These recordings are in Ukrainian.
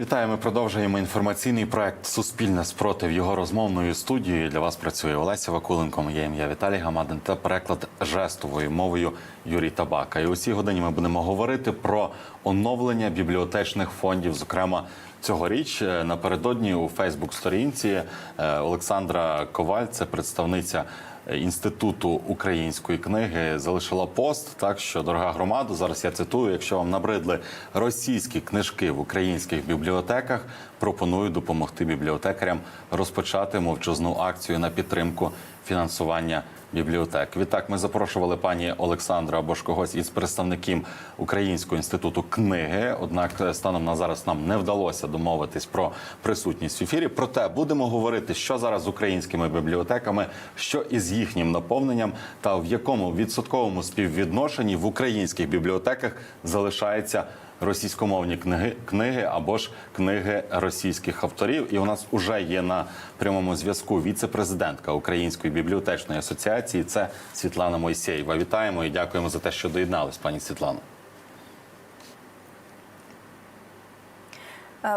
Вітаю, ми продовжуємо інформаційний проект Суспільне спротив його розмовною студією. Для вас працює Олеся Вакуленко. Моє ім'я Віталій Гамадин та переклад жестовою мовою Юрій Табака. І у цій годині ми будемо говорити про оновлення бібліотечних фондів. Зокрема, цьогоріч е, напередодні у Фейсбук-сторінці е, Олександра Коваль, це представниця. Інституту української книги залишила пост. Так що, дорога громада, зараз я цитую: якщо вам набридли російські книжки в українських бібліотеках, пропоную допомогти бібліотекарям розпочати мовчазну акцію на підтримку фінансування бібліотек. Відтак ми запрошували пані Олександру або ж когось із представників Українського інституту книги. Однак е, станом на зараз нам не вдалося домовитись про присутність в ефірі. Проте будемо говорити, що зараз з українськими бібліотеками, що із їхнім наповненням, та в якому відсотковому співвідношенні в українських бібліотеках залишається російськомовні книги, книги або ж книги російських авторів. І у нас вже є на прямому зв'язку віце-президентка Української бібліотечної асоціації. Це Світлана Мойсєєва. Вітаємо і дякуємо за те, що доєднались, пані Світлано.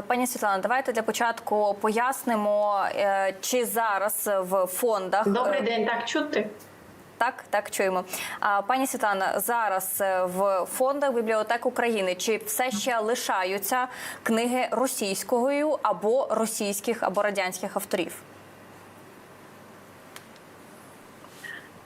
Пані Світлана, давайте для початку пояснимо, е, чи зараз в фондах Добрий е, день, так чути? так, так чуємо. А пані Світлана, зараз е, в фондах бібліотек України чи все ще лишаються книги російською або російських або радянських авторів?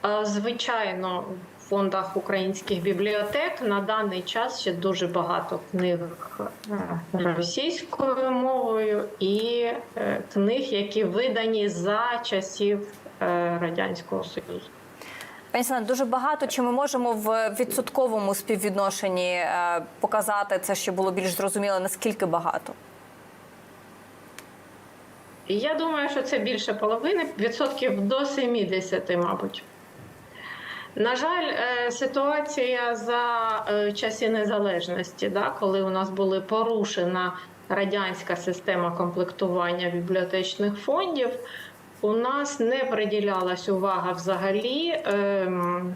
Е, Звичайно, фондах українських бібліотек на даний час ще дуже багато книг е, російською мовою і е, книг, які видані за часів е, Радянського Союзу. Пані Світлана, дуже багато. Чи ми можемо в відсотковому співвідношенні показати це, щоб було більш зрозуміло, наскільки багато? Я думаю, що це більше половини, відсотків до 70, мабуть. На жаль, е, ситуація за е, часи незалежності, да, коли у нас була порушена радянська система комплектування бібліотечних фондів, у нас не приділялась увага взагалі ем,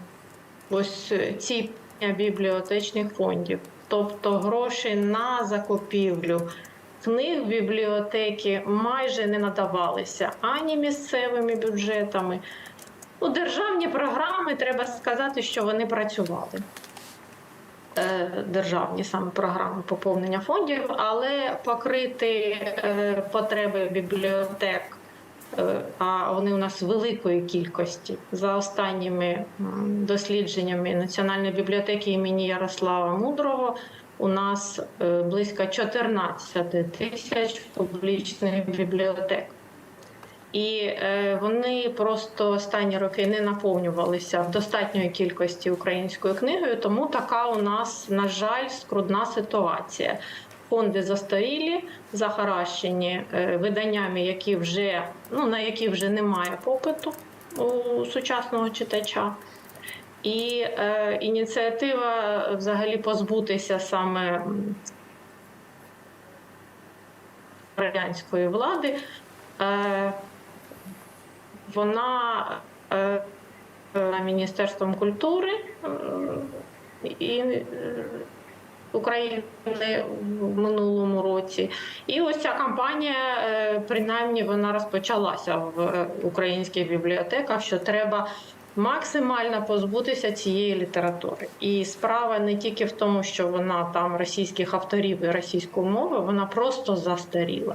ось цій бібліотечних фондів, тобто гроші на закупівлю книг бібліотеки майже не надавалися ані місцевими бюджетами. У державні програми треба сказати, що вони працювали. Е, Державні саме програми поповнення фондів, але покрити е, потреби бібліотек, е, а вони у нас великої кількості за останніми дослідженнями Національної бібліотеки імені Ярослава Мудрого. У нас близько 14 тисяч публічних бібліотек. І е, вони просто останні роки не наповнювалися в достатньої кількості українською книгою, тому така у нас, на жаль, скрудна ситуація. Фонди застарілі, захаращені е, виданнями, які вже, ну, на які вже немає попиту у сучасного читача. І е, ініціатива взагалі позбутися саме радянської влади. Е, вона е, е, Міністерством культури е, і України в минулому році. І ось ця кампанія, принаймні, вона розпочалася в українських бібліотеках, що треба максимально позбутися цієї літератури. І справа не тільки в тому, що вона там російських авторів і російської мови, вона просто застаріла.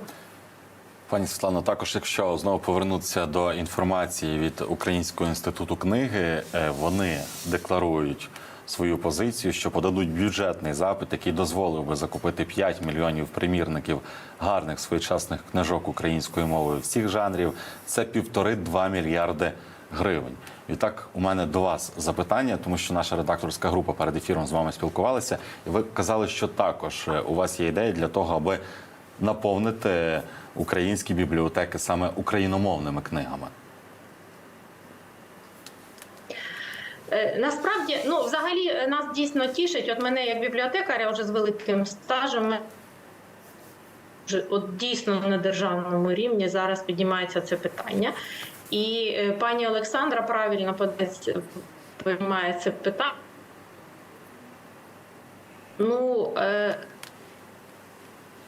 Пані Світлано, також якщо знову повернутися до інформації від Українського інституту книги, е, вони декларують свою позицію, що подадуть бюджетний запит, який дозволив би закупити 5 мільйонів примірників гарних своєчасних книжок українською мовою всіх жанрів. Це півтори-два мільярди гривень. І так, у мене до вас запитання, тому що наша редакторська група перед ефіром з вами спілкувалася, і ви казали, що також е, у вас є ідея для того, аби наповнити українські бібліотеки саме україномовними книгами. Е, Насправді, ну взагалі е, нас дійсно тішить. От мене як бібліотекаря вже з великим стажем. От дійсно на державному рівні зараз піднімається це питання. І е, пані Олександра правильно приймає це питання. Ну, е,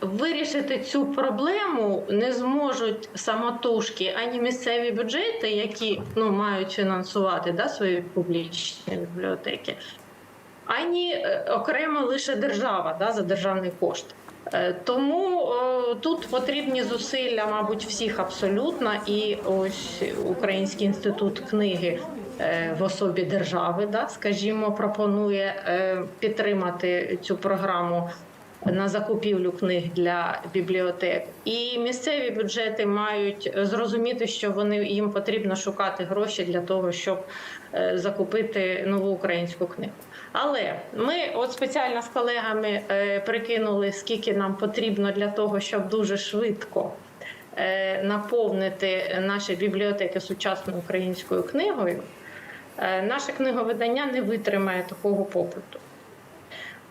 вирішити цю проблему не зможуть самотужки ані місцеві бюджети, які ну, мають фінансувати да, свої публічні бібліотеки, ані е, окремо лише держава да, за державний кошт. Е, Тому е, тут потрібні зусилля, мабуть, всіх абсолютно. І ось Український інститут книги е, в особі держави, да, скажімо, пропонує підтримати цю програму на закупівлю книг для бібліотек. І місцеві бюджети мають зрозуміти, що вони їм потрібно шукати гроші для того, щоб е, закупити нову українську книгу. Але ми от спеціально з колегами е, прикинули, скільки нам потрібно для того, щоб дуже швидко е, наповнити наші бібліотеки сучасною українською книгою. Е, Наше книговидання не витримає такого попиту.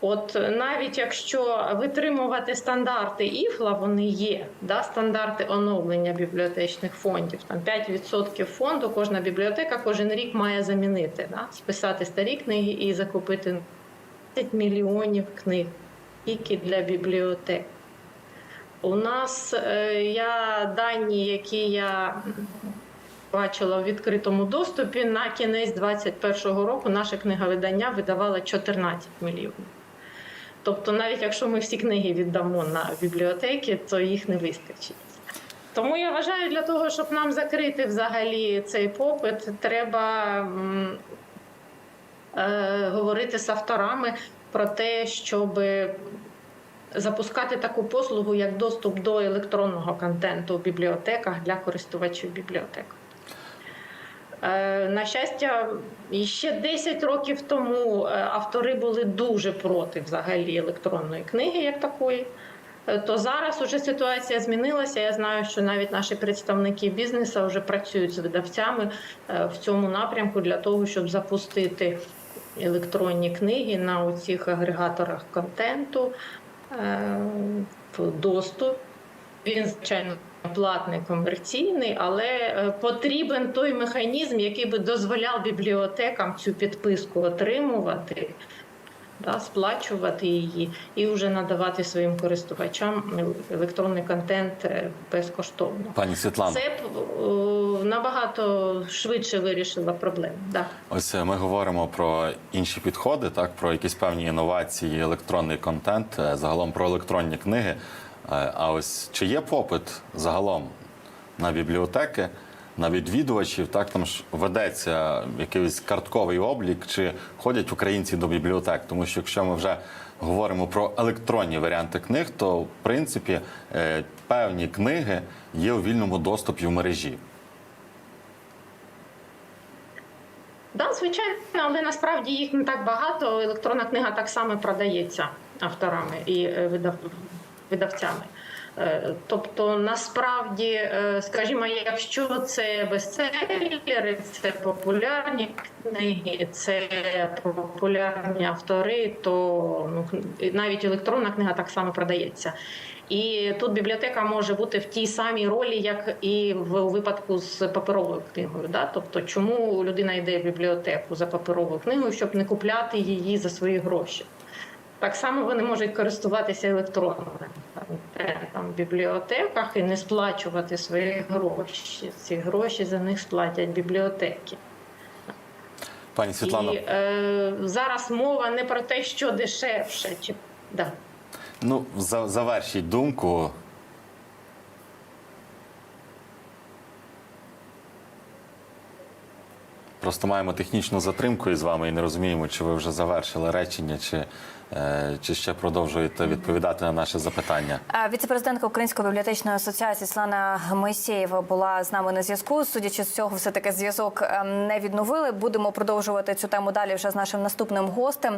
От навіть якщо витримувати стандарти ІФЛА, вони є, да, стандарти оновлення бібліотечних фондів. Там 5% фонду кожна бібліотека кожен рік має замінити, да, списати старі книги і закупити 10 мільйонів книг тільки для бібліотек. У нас е, я дані, які я бачила в відкритому доступі, на кінець 2021 року наше книговидання видавало 14 мільйонів. Тобто, навіть якщо ми всі книги віддамо на бібліотеки, то їх не вистачить. Тому я вважаю, для того, щоб нам закрити взагалі цей попит, треба е, говорити з авторами про те, щоб запускати таку послугу, як доступ до електронного контенту в бібліотеках для користувачів бібліотек. Е, На щастя, ще 10 років тому е, автори були дуже проти взагалі електронної книги як такої. Е, То зараз уже ситуація змінилася. Я знаю, що навіть наші представники бізнесу вже працюють з видавцями в цьому напрямку для того, щоб запустити електронні книги на оцих агрегаторах контенту в доступ. Він, звичайно, платний комерційний, але е, потрібен той механізм, який би дозволяв бібліотекам цю підписку отримувати, да, сплачувати її і вже надавати своїм користувачам електронний контент е, безкоштовно. Пані Світлано, Це б е, набагато швидше вирішило проблему. Да. ось е, ми говоримо про інші підходи, так про якісь певні інновації, електронний контент, е, загалом про електронні книги. Е, А ось чи є попит загалом на бібліотеки, на відвідувачів? Так там ж ведеться якийсь картковий облік, чи ходять українці до бібліотек? Тому що якщо ми вже говоримо про електронні варіанти книг, то в принципі е, певні книги є у вільному доступі в мережі. Да, звичайно, але насправді їх не так багато. Електронна книга так само продається авторами і е, видав... видавцями. Е, Тобто, насправді, е, скажімо, якщо це бестселери, це популярні книги, це популярні автори, то ну, навіть електронна книга так само продається. І тут бібліотека може бути в тій самій ролі, як і в випадку з паперовою книгою. Да? Тобто, чому людина йде в бібліотеку за паперовою книгою, щоб не купляти її за свої гроші? Так само вони можуть користуватися електронними там, в бібліотеках і не сплачувати свої гроші. Ці гроші за них сплатять бібліотеки. Пані Світлано, І е, зараз мова не про те, що дешевше. Чи... Да. ну за, завершіть думку. Просто маємо технічну затримку із вами і не розуміємо, чи ви вже завершили речення, чи, е, чи ще продовжуєте відповідати на наше запитання. Віцепрезидентка Української бібліотечної асоціації Слана Мойсєєва була з нами на зв'язку. Судячи з цього, все таки зв'язок ем, не відновили. Будемо продовжувати цю тему далі вже з нашим наступним гостем.